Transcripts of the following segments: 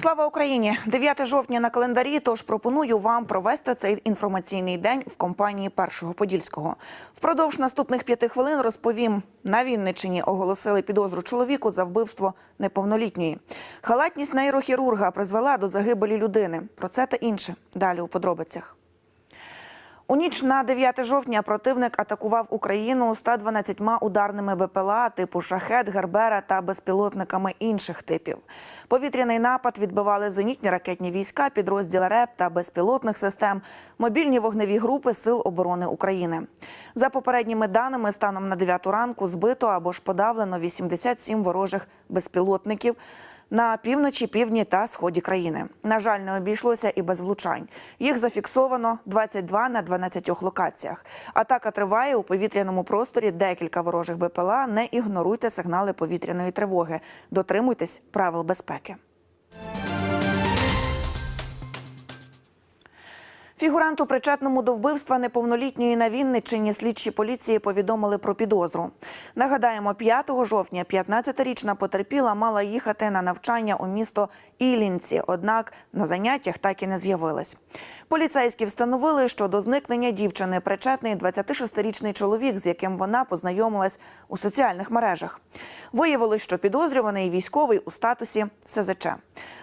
Слава Україні! 9 жовтня на календарі. Тож пропоную вам провести цей інформаційний день в компанії Першого Подільського. Впродовж наступних п'яти хвилин розповім на Вінниччині оголосили підозру чоловіку за вбивство неповнолітньої. Халатність нейрохірурга призвела до загибелі людини. Про це та інше далі у подробицях. У ніч на 9 жовтня противник атакував Україну 112 ударними БПЛА типу «Шахет», «Гербера» та безпілотниками інших типів. Повітряний напад відбивали зенітні ракетні війська, підрозділи РЕП та безпілотних систем, мобільні вогневі групи Сил оборони України. За попередніми даними, станом на 9 ранку збито або ж подавлено 87 ворожих безпілотників на півночі, півдні та сході країни. На жаль, не обійшлося і без влучань. Їх зафіксовано 22 на 12 локаціях. Атака триває у повітряному просторі. Декілька ворожих БПЛА. Не ігноруйте сигнали повітряної тривоги. Дотримуйтесь правил безпеки. Фігуранту, причетному до вбивства неповнолітньої на Вінниччині, слідчі поліції повідомили про підозру. Нагадаємо, 5 жовтня 15-річна потерпіла мала їхати на навчання у місто Ілінці, однак на заняттях так і не з'явилась. Поліцейські встановили, що до зникнення дівчини причетний 26-річний чоловік, з яким вона познайомилась у соціальних мережах. Виявилось, що підозрюваний військовий у статусі СЗЧ.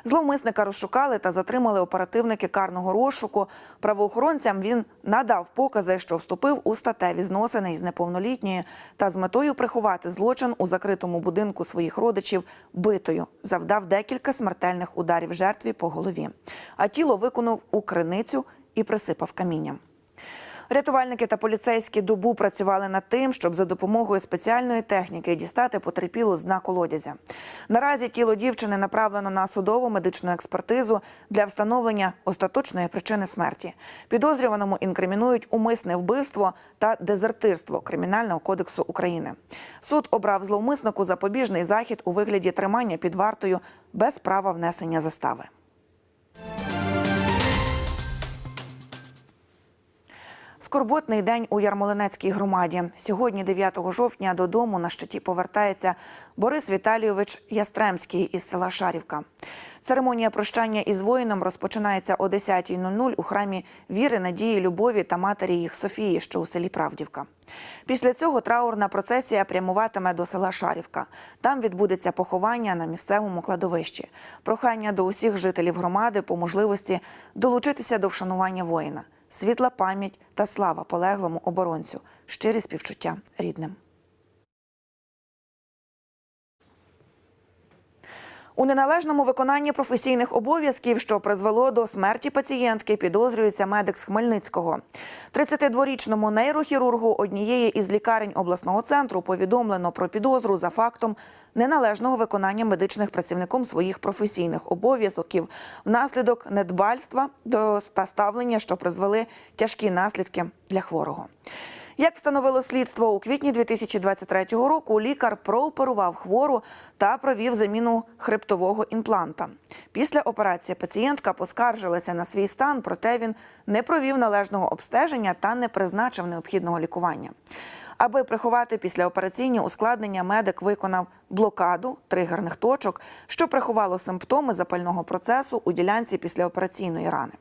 Зловмисника розшукали та затримали оперативники карного розшуку. Правоохоронцям він надав покази, що вступив у статеві зносини із неповнолітньою та з метою приховати злочин у закритому будинку своїх родичів битою, завдав декілька смертельних ударів жертві по голові. А тіло виконав у криницю і присипав камінням. Рятувальники та поліцейські добу працювали над тим, щоб за допомогою спеціальної техніки дістати потерпілу з дна колодязя. Наразі тіло дівчини направлено на судову медичну експертизу для встановлення остаточної причини смерті. Підозрюваному інкримінують умисне вбивство та дезертирство Кримінального кодексу України. Суд обрав зловмиснику запобіжний захід у вигляді тримання під вартою без права внесення застави. Скорботний день у Ярмолинецькій громаді. Сьогодні, 9 жовтня, додому на щиті повертається Борис Віталійович Ястремський із села Шарівка. Церемонія прощання із воїном розпочинається о 10.00 у храмі віри, надії, любові та матері їх Софії, що у селі Правдівка. Після цього траурна процесія прямуватиме до села Шарівка. Там відбудеться поховання на місцевому кладовищі. Прохання до усіх жителів громади по можливості долучитися до вшанування воїна світла пам'ять та слава полеглому оборонцю, щирі співчуття рідним. У неналежному виконанні професійних обов'язків, що призвело до смерті пацієнтки, підозрюється медик з Хмельницького. 32-річному нейрохірургу однієї із лікарень обласного центру повідомлено про підозру за фактом неналежного виконання медичних працівником своїх професійних обов'язків внаслідок недбальства та ставлення, що призвели тяжкі наслідки для хворого. Як встановило слідство, у квітні 2023 року лікар прооперував хвору та провів заміну хребтового імпланта. Після операції пацієнтка поскаржилася на свій стан, проте він не провів належного обстеження та не призначив необхідного лікування. Аби приховати післяопераційні ускладнення, медик виконав блокаду тригерних точок, що приховало симптоми запального процесу у ділянці післяопераційної рани.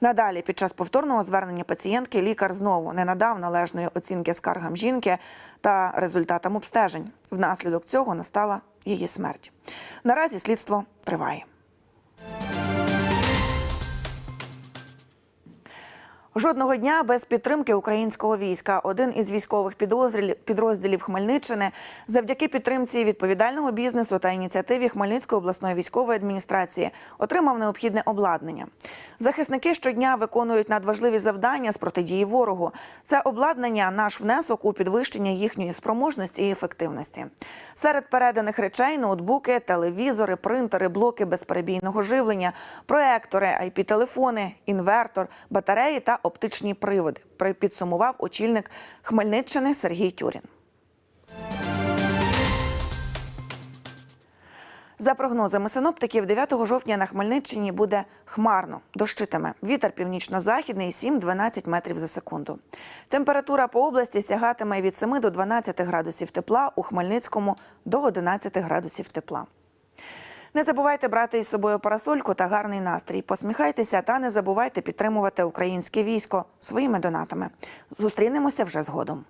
Надалі, під час повторного звернення пацієнтки, лікар знову не надав належної оцінки скаргам жінки та результатам обстежень. Внаслідок цього настала її смерть. Наразі слідство триває. Жодного дня без підтримки українського війська. Один із військових підрозділів, Хмельниччини завдяки підтримці відповідального бізнесу та ініціативі Хмельницької обласної військової адміністрації отримав необхідне обладнання. Захисники щодня виконують надважливі завдання з протидії ворогу. Це обладнання наш внесок у підвищення їхньої спроможності і ефективності. Серед переданих речей ноутбуки, телевізори, принтери, блоки безперебійного живлення, проектори, IP-телефони, інвертор, батареї та оптичні приводи. При- Підсумував очільник Хмельниччини Сергій Тюрін. За прогнозами синоптиків, 9 жовтня на Хмельниччині буде хмарно, дощитиме. Вітер північно-західний 7-12 метрів за секунду. Температура по області сягатиме від 7 до 12 градусів тепла, у Хмельницькому до 11 градусів тепла. Не забувайте брати із собою парасольку та гарний настрій. Посміхайтеся та не забувайте підтримувати українське військо своїми донатами. Зустрінемося вже згодом.